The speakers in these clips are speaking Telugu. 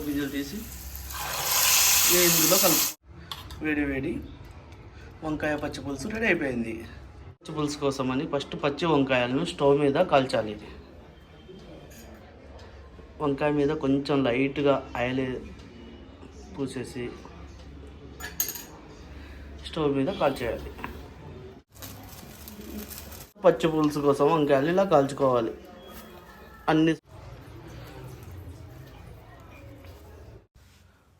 పోపు గింజలు తీసి ఇందులో కలుపు వేడి వేడి వంకాయ పచ్చి పులుసు రెడీ అయిపోయింది. పచ్చి పులుసు కోసమని ఫస్ట్ పచ్చి వంకాయలను స్టవ్ మీద కాల్చాలి. వంకాయ మీద కొంచెం లైట్గా ఆయిల్ పూసేసి స్టవ్ మీద కాల్చేయాలి. పచ్చి పులుసు కోసం వంకాయలు ఇలా కాల్చుకోవాలి. అన్ని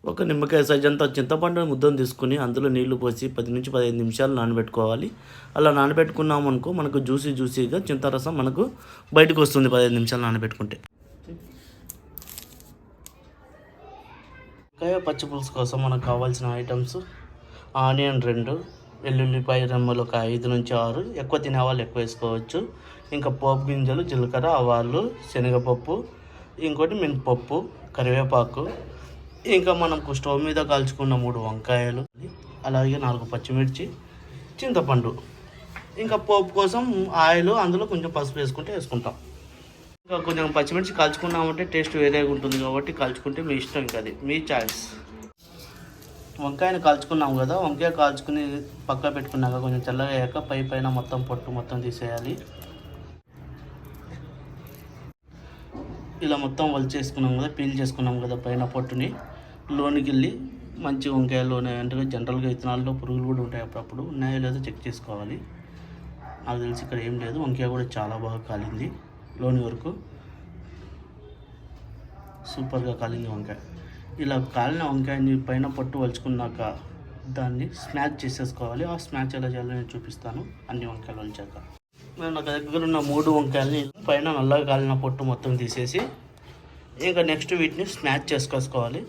ఒక నిమ్మకాయ సైజ్ అంతా చింతపండు ముద్దను తీసుకుని అందులో నీళ్ళు పోసి పది నుంచి పదిహేను నిమిషాలు నానబెట్టుకోవాలి. అలా నానబెట్టుకున్నాం అనుకో మనకు జ్యూసీ జ్యూసీగా చింతరసం మనకు బయటకు వస్తుంది పదిహేను నిమిషాలు నానబెట్టుకుంటే. వంకాయ పచ్చి పులుసు కోసం మనకు కావాల్సిన ఐటమ్స్ ఆనియన్ రెండు వెల్లుల్లిపాయ రెమ్మలు ఒక ఐదు నుంచి ఆరు ఎక్కువ తినే వాళ్ళు ఎక్కువ వేసుకోవచ్చు. ఇంకా పోపు గింజలు జీలకర్ర ఆవాలు శనగపప్పు ఇంకోటి మినపప్పు కరివేపాకు ఇంకా మనకు స్టవ్ మీద కాల్చుకున్న మూడు వంకాయలు అలాగే నాలుగు పచ్చిమిర్చి చింతపండు. ఇంకా పోపు కోసం ఆయిల్ అందులో కొంచెం పసుపు వేసుకుంటే వేసుకుంటాం. ఇంకా కొంచెం పచ్చిమిర్చి కాల్చుకున్నామంటే టేస్ట్ వేరేగా ఉంటుంది కాబట్టి కాల్చుకుంటే మీ ఇష్టం ఇంకా అది. మీ చాయిస్ వంకాయని కాల్చుకున్నాం కదా వంకాయ కాల్చుకుని పక్క పెట్టుకున్నాక కొంచెం చల్లగా అయ్యాక పై పైన మొత్తం పొట్టు మొత్తం తీసేయాలి. ఇలా మొత్తం వలిచేసుకున్నాం కదా పీల్ చేసుకున్నాం కదా పైన పొట్టుని. లోనికి వెళ్ళి మంచి వంకాయలు అంటే జనరల్గా విత్తనాల్లో పురుగులు కూడా ఉంటాయి అప్పుడప్పుడు. ఉన్నాయో లేదో చెక్ చేసుకోవాలి. నాకు తెలిసి ఇక్కడ ఏం లేదు. వంకాయ కూడా చాలా బాగా కాలింది లోని వరకు. సూపర్గా కాలింది వంకాయ. ఇలా కాలిన వంకాయని పైన పట్టు వలుచుకున్నాక దాన్ని స్మాచ్ చేసేసుకోవాలి. ఆ స్మాచ్ ఎలా చేయాలో నేను చూపిస్తాను. అన్ని వంకాయలు వలిచాక. నేను నా దగ్గర ఉన్న మూడు వంకాయలని పైన నల్లగా కాలిన పొట్టు మొత్తం తీసేసి ఇంకా నెక్స్ట్ వీటిని స్మాచ్ చేసుకోవాలి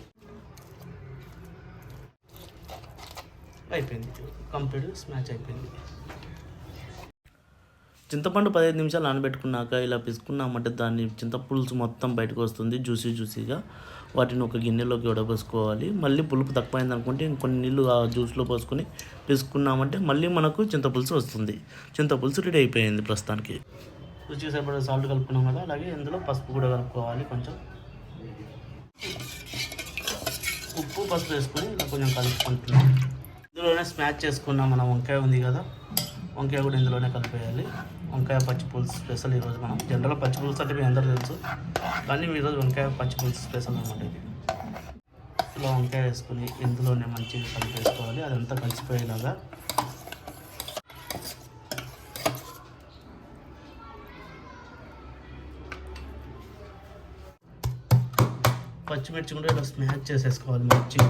అయిపోయింది. కంప్లీట్ స్మాచ్ అయిపోయింది. చింతపండు పదిహేను నిమిషాలు నానబెట్టుకున్నాక ఇలా పిసుకున్నామంటే దాన్ని చింతపులుసు మొత్తం బయటకు వస్తుంది జ్యూసీ జ్యూసీగా. వాటిని ఒక గిన్నెలోకి వడపోసుకోవాలి మళ్ళీ పులుపు తక్కువైంది అనుకుంటే ఇంకొన్ని నీళ్ళు ఆ జ్యూస్లో పోసుకొని పిసుకున్నామంటే మళ్ళీ మనకు చింతపులుసు వస్తుంది. చింతపులుసు రెడీ అయిపోయింది ప్రస్తుతానికి. రుచికి సరిపడే సాల్ట్ కలుపుకున్నాం కదా అలాగే ఇందులో పసుపు కూడా కలుపుకోవాలి కొంచెం. ఉప్పు పసుపు వేసుకొని ఇలా కొంచెం కలుపుకుంటున్నాం. ఇందులోనే స్మాచ్ చేసుకున్నాం మనం వంకాయ ఉంది కదా. వంకాయ కూడా ఇందులోనే కలిపేయాలి. వంకాయ పచ్చి పులుసు స్పెషల్ ఈరోజు మనం. జనరల్ పచ్చి పులుసు అంటే మీ అందరూ తెలుసు. కానీ ఈరోజు వంకాయ పచ్చి పులుసు స్పెషల్ అనమాట ఇది. ఇలా వంకాయ వేసుకుని ఇందులోనే మంచిగా కలిపేసుకోవాలి. అదంతా కలిసిపోయేలాగా. పచ్చిమిర్చి కూడా ఇలా స్మాష్ చేసేసుకోవాలి మంచిగా.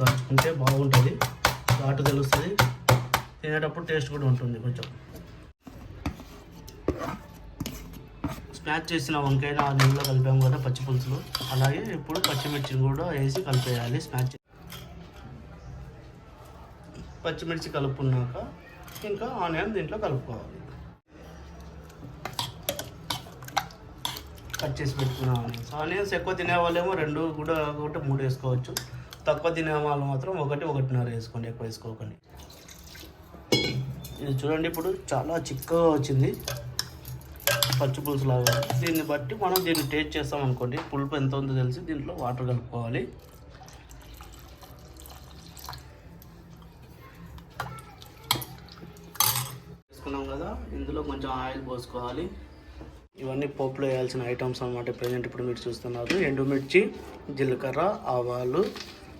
దంచుకుంటే బాగుంటుంది. ఘాటు తెలుస్తుంది. తినేటప్పుడు టేస్ట్ కూడా ఉంటుంది కొంచెం. స్మాచ్ చేసిన వంకాయలు ఆ నీళ్ళలో కలిపాము కదా పచ్చిపులుసులు అలాగే ఇప్పుడు పచ్చిమిర్చిని కూడా వేసి కలిపేయాలి స్నాచ్ పచ్చిమిర్చి కలుపుకున్నాక ఇంకా ఆనియన్ దీంట్లో కలుపుకోవాలి. కట్ చేసి పెట్టుకున్న ఆనియన్స్. ఆనియన్స్ ఎక్కువ తినే వాళ్ళేమో రెండు కూడా ఒకటి మూడు వేసుకోవచ్చు. తక్కువ తినే వాళ్ళు మాత్రం ఒకటి ఒకటిన్నర వేసుకోండి ఎక్కువ వేసుకోకండి. ఇది చూడండి ఇప్పుడు చాలా చిక్కగా వచ్చింది. పచ్చి పులుసు లాగా దీన్ని బట్టి మనం దీన్ని టేస్ట్ చేస్తాం అనుకోండి. పులుపు ఎంత ఉందో తెలిసి దీంట్లో వాటర్ కలుపుకోవాలి. వేసుకున్నాం కదా ఇందులో కొంచెం ఆయిల్ పోసుకోవాలి. ఇవన్నీ పోపులో వేయాల్సిన ఐటమ్స్ అనమాట ప్రజెంట్ ఇప్పుడు మీరు చూస్తున్నారు. ఎండుమిర్చి జీలకర్ర ఆవాలు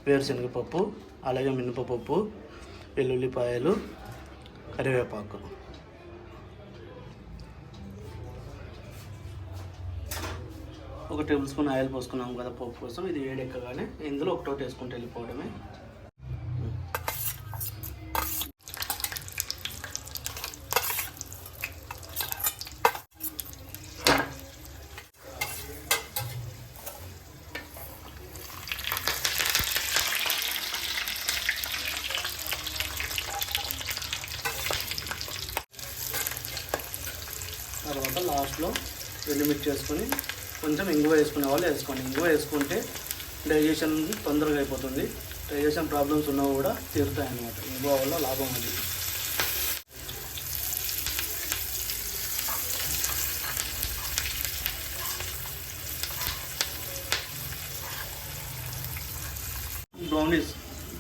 వేరుశనగపప్పు అలాగే మినపపప్పు వెల్లుల్లిపాయలు కరివేపాకు. ఒక టేబుల్ స్పూన్ ఆయిల్ పోసుకున్నాం కదా పప్పు కోసం. ఇది వేడెక్కగానే ఇందులో ఒకటోటి వేసుకుంటూ వెళ్ళిపోవడమే తర్వాత లాస్ట్లో ఎండుమిర్చి వేసుకొని కొంచెం ఇంగువ వేసుకునే వాళ్ళు వేసుకోండి. ఇంగువ వేసుకుంటే డైజెషన్ తొందరగా అయిపోతుంది. డైజెషన్ ప్రాబ్లమ్స్ ఉన్నవి కూడా తీరుతాయి అన్నమాట ఇంగువ వల్ల లాభం అది బ్రౌనీస్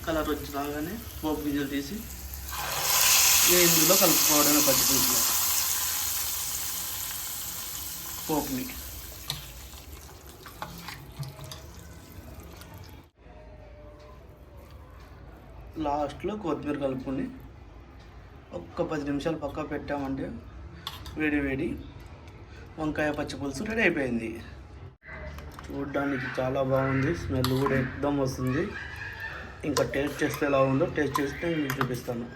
కలర్ వచ్చి రాగానే పోపు గింజలు తీసి ఇందులో కలుపుకోవడమే పచ్చి పులుసులో పోపుని లాస్ట్లో కొత్తిమీర కలుపుకొని ఒక్క పది నిమిషాలు పక్క పెట్టామంటే వేడి వేడి వంకాయ పచ్చి పులుసు రెడీ అయిపోయింది. చూడడానికి చాలా బాగుంది స్మెల్ కూడా ఎక్దమ్ వస్తుంది. ఇంకా టేస్ట్ చేస్తే ఎలా ఉందో టేస్ట్ చేస్తే నేను చూపిస్తాను.